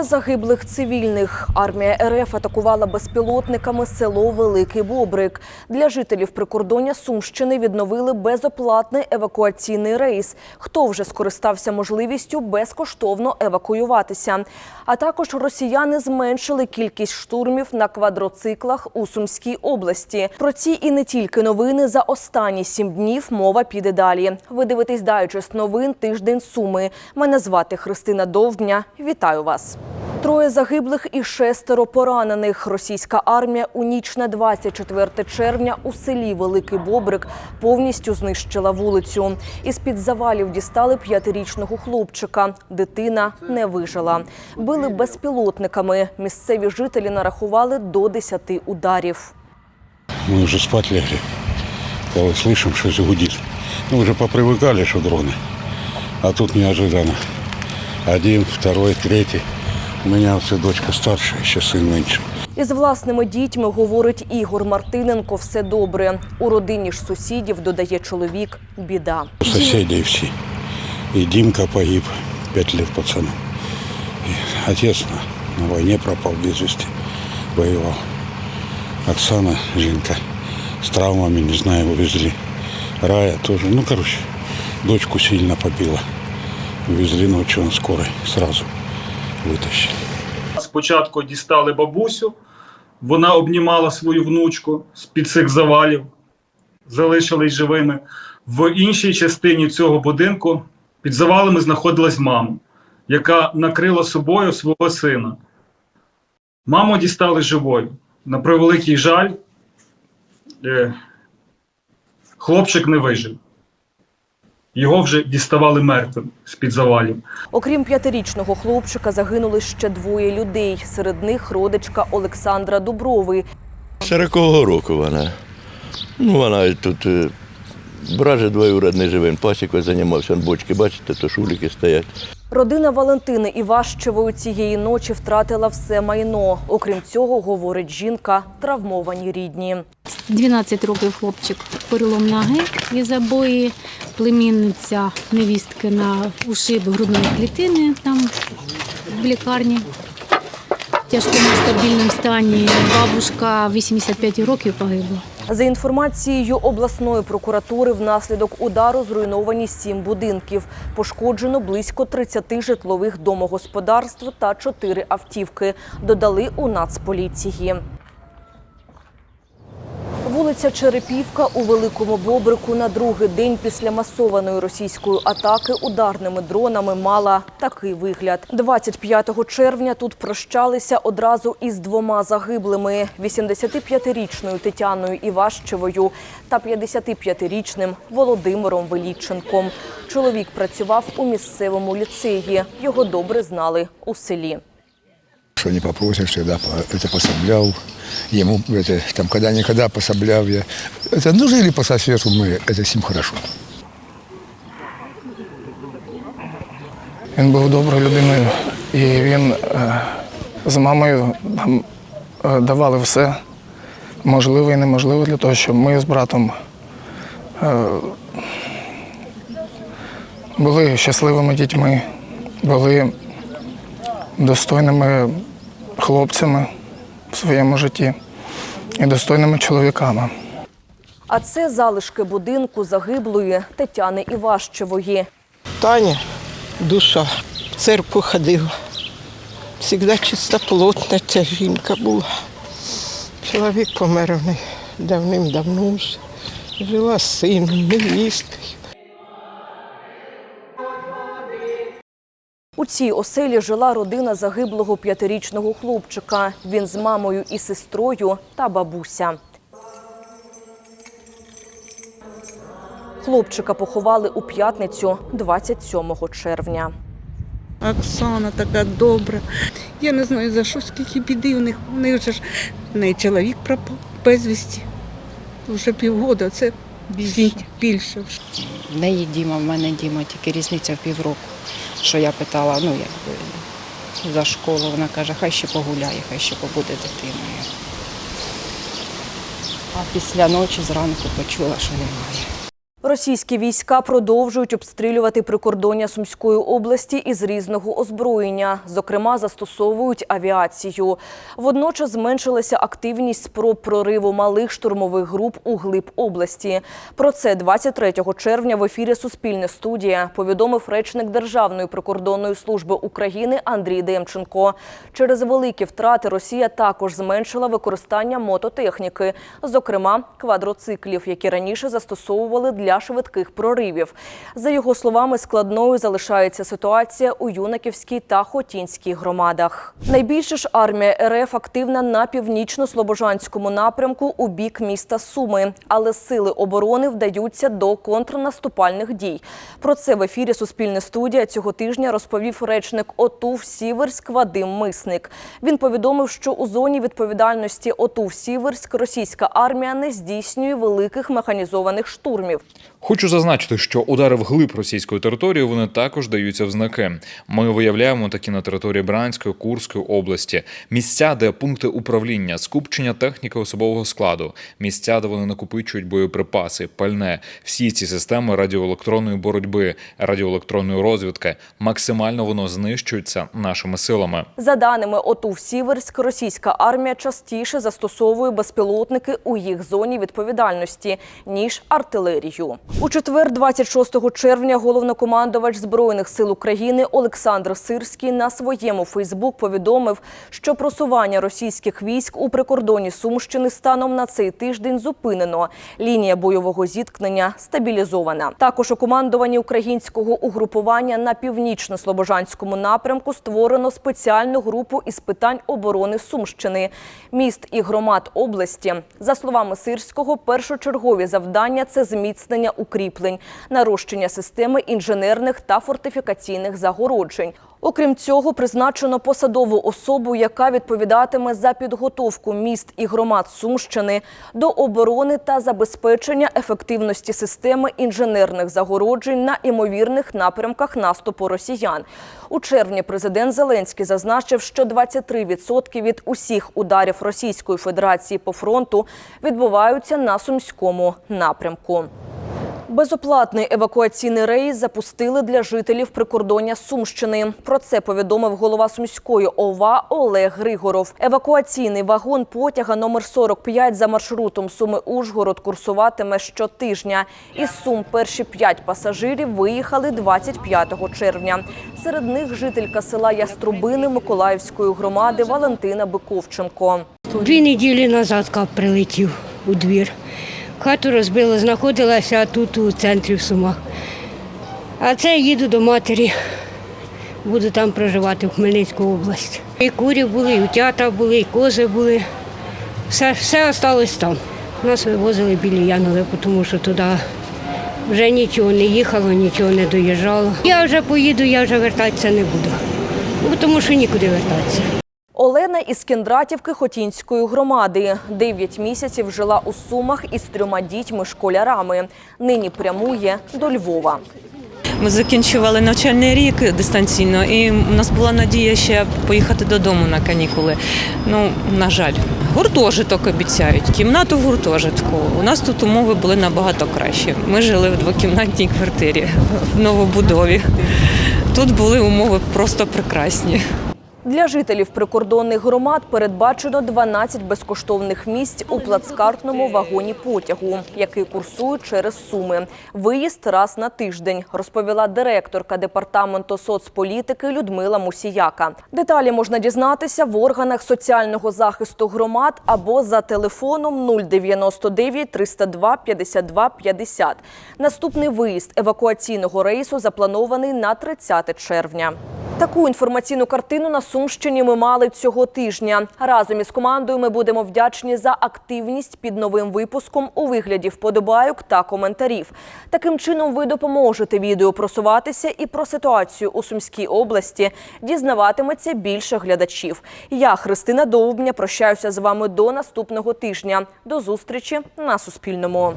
Троє загиблих цивільних. Армія РФ атакувала безпілотниками село Великий Бобрик. Для жителів прикордоння Сумщини відновили безоплатний евакуаційний рейс. Хто вже скористався можливістю безкоштовно евакуюватися? А також росіяни зменшили кількість штурмів на квадроциклах у Сумській області. Про ці і не тільки новини за останні сім днів мова піде далі. Ви дивитесь дайджест новин тиждень Суми. Мене звати Христина Довбня. Вітаю вас. Троє загиблих і шестеро поранених. Російська армія у ніч на 24 червня у селі Великий Бобрик повністю знищила вулицю. Із під завалів дістали п'ятирічного хлопчика. Дитина не вижила. Били безпілотниками. Місцеві жителі нарахували до 10 ударів. Мы уже спать легли, когда слышим, что загудит. Ну, уже попривыкали, что дроны. А тут неожиданно. Один, второй, третий. У меня вот дочка старшая, еще сын меньше. Із власними дітьми говорить Ігор Мартиненко. Все добре. У родині ж сусідів додає чоловік. Біда. Соседи и все. И Димка погиб, пять лет пацану. И отец на, на войне пропал без вести, воевал. Оксана, Женька, с травмами, не знаю, увезли. Рая тоже. Ну, короче, дочку сильно побила. Увезли ночью на скорой, сразу вытащили. Спочатку дістали бабусю, вона обнімала свою внучку з-під цих завалів, залишились живими. В іншій частині цього будинку під завалами знаходилась мама, яка накрила собою свого сина. Маму дістали живою. На превеликий жаль, е, хлопчик не вижив. Його вже діставали мертвим з-під завалів. Окрім п'ятирічного хлопчика, загинули ще двоє людей. Серед них родичка Олександра Дуброви. 40-го року вона. Ну, вона тут е, брат же двоюродний живий, пасікою займався, он бочки, бачите, то шуліки стоять. Родина Валентини Іващевої цієї ночі втратила все майно. Окрім цього, говорить жінка, травмовані рідні. 12 років хлопчик перелом ноги і забої, племінниця невістки на ушиб грудної клітини там в лікарні. В тяжкому стабільному стані бабушка 85 років погибла. За інформацією обласної прокуратури, внаслідок удару зруйновані сім будинків. Пошкоджено близько 30 житлових домогосподарств та 4 автівки. Додали у Нацполіції. Вулиця Черепівка у Великому Бобрику на другий день після масованої російської атаки ударними дронами мала такий вигляд. 25 червня тут прощалися одразу із двома загиблими: 85-річною Тетяною Іващевою та 55-річним Володимиром Веліченком. Чоловік працював у місцевому ліцеї. Його добре знали у селі Что не попросишь, всегда по- это пособлял. Ему это, там когда-никогда пособлял я. Это, ну, жили по соседству мы, это с ним хорошо. Він був доброю людиною, і він е, з мамою нам е, давали все можливе і неможливе для того, щоб ми з братом е, були щасливими дітьми, були достойними хлопцями в своєму житті і достойними чоловіками. А це залишки будинку загиблої Тетяни Іващевої. Таня, душа, в церкву ходила. Всегда чистоплотна ця жінка була. Чоловік помер в неї давним-давно вже. Жила з сином, невісткою. У цій оселі жила родина загиблого п'ятирічного хлопчика. Він з мамою і сестрою та бабуся. Хлопчика поховали у п'ятницю 27 червня. Оксана така добра. Я не знаю за що, скільки біди у них. У них вже ж в неї чоловік пропав безвісті. Вже півгода, це більше. більше. В неї Діма, в мене Діма, тільки різниця в півроку. Що я питала, ну якби за школу, вона каже, хай ще погуляє, хай ще побуде дитиною. А після ночі зранку почула, що немає. Російські війська продовжують обстрілювати прикордоння Сумської області із різного озброєння. Зокрема, застосовують авіацію. Водночас зменшилася активність спроб прориву малих штурмових груп у глиб області. Про це 23 червня в ефірі Суспільне студія повідомив речник Державної прикордонної служби України Андрій Демченко. Через великі втрати Росія також зменшила використання мототехніки, зокрема квадроциклів, які раніше застосовували для швидких проривів. За його словами, складною залишається ситуація у Юнаківській та Хотінській громадах. Найбільше ж армія РФ активна на північно-слобожанському напрямку у бік міста Суми, але сили оборони вдаються до контрнаступальних дій. Про це в ефірі Суспільне студія цього тижня розповів речник ОТУВ Сіверськ Вадим Мисник. Він повідомив, що у зоні відповідальності ОТУВ Сіверськ російська армія не здійснює великих механізованих штурмів. Хочу зазначити, що удари вглиб російської території вони також даються в знаки. Ми виявляємо такі на території Бранської, Курської області, місця, де пункти управління, скупчення техніки особового складу, місця, де вони накопичують боєприпаси, пальне. Всі ці системи радіоелектронної боротьби, радіоелектронної розвідки максимально воно знищується нашими силами. За даними ОТУВ Сіверськ, російська армія частіше застосовує безпілотники у їх зоні відповідальності ніж артилерію. У четвер, 26 червня, головнокомандувач збройних сил України Олександр Сирський на своєму Фейсбук повідомив, що просування російських військ у прикордоні Сумщини станом на цей тиждень зупинено. Лінія бойового зіткнення стабілізована. Також у командуванні українського угрупування на північно-слобожанському напрямку створено спеціальну групу із питань оборони Сумщини, міст і громад області. За словами Сирського, першочергові завдання це зміцнення укріплень, нарощення системи інженерних та фортифікаційних загороджень. Окрім цього, призначено посадову особу, яка відповідатиме за підготовку міст і громад Сумщини до оборони та забезпечення ефективності системи інженерних загороджень на імовірних напрямках наступу росіян. У червні президент Зеленський зазначив, що 23% від усіх ударів Російської Федерації по фронту відбуваються на сумському напрямку. Безоплатний евакуаційний рейс запустили для жителів прикордоння Сумщини. Про це повідомив голова Сумської ОВА Олег Григоров. Евакуаційний вагон потяга номер 45 за маршрутом Суми-Ужгород курсуватиме щотижня. Із Сум перші п'ять пасажирів виїхали 25 червня. Серед них жителька села Яструбини Миколаївської громади Валентина Биковченко. Дві неділі назад прилетів у двір. Хату розбило, знаходилася тут у центрі в Сумах. А це їду до матері. Буду там проживати в Хмельницьку область. І курі були, і утята були, і кози були. Все, все осталось там. Нас вивозили білі Янови, тому що туди вже нічого не їхало, нічого не доїжджало. Я вже поїду, я вже вертатися не буду, тому що нікуди вертатися. Олена із Кіндратівки Хотінської громади. Дев'ять місяців жила у Сумах із трьома дітьми-школярами. Нині прямує до Львова. Ми закінчували навчальний рік дистанційно, і у нас була надія ще поїхати додому на канікули. Ну, на жаль, гуртожиток обіцяють, кімнату в гуртожитку. У нас тут умови були набагато кращі. Ми жили в двокімнатній квартирі в новобудові. Тут були умови просто прекрасні. Для жителів прикордонних громад передбачено 12 безкоштовних місць у плацкартному вагоні потягу, який курсує через Суми. Виїзд раз на тиждень, розповіла директорка департаменту соцполітики Людмила Мусіяка. Деталі можна дізнатися в органах соціального захисту громад або за телефоном 099 302 52 50. Наступний виїзд евакуаційного рейсу запланований на 30 червня. Таку інформаційну картину на Сумщині ми мали цього тижня. Разом із командою ми будемо вдячні за активність під новим випуском у вигляді вподобайок та коментарів. Таким чином ви допоможете відео просуватися і про ситуацію у Сумській області дізнаватиметься більше глядачів. Я, Христина Довбня, прощаюся з вами до наступного тижня. До зустрічі на Суспільному.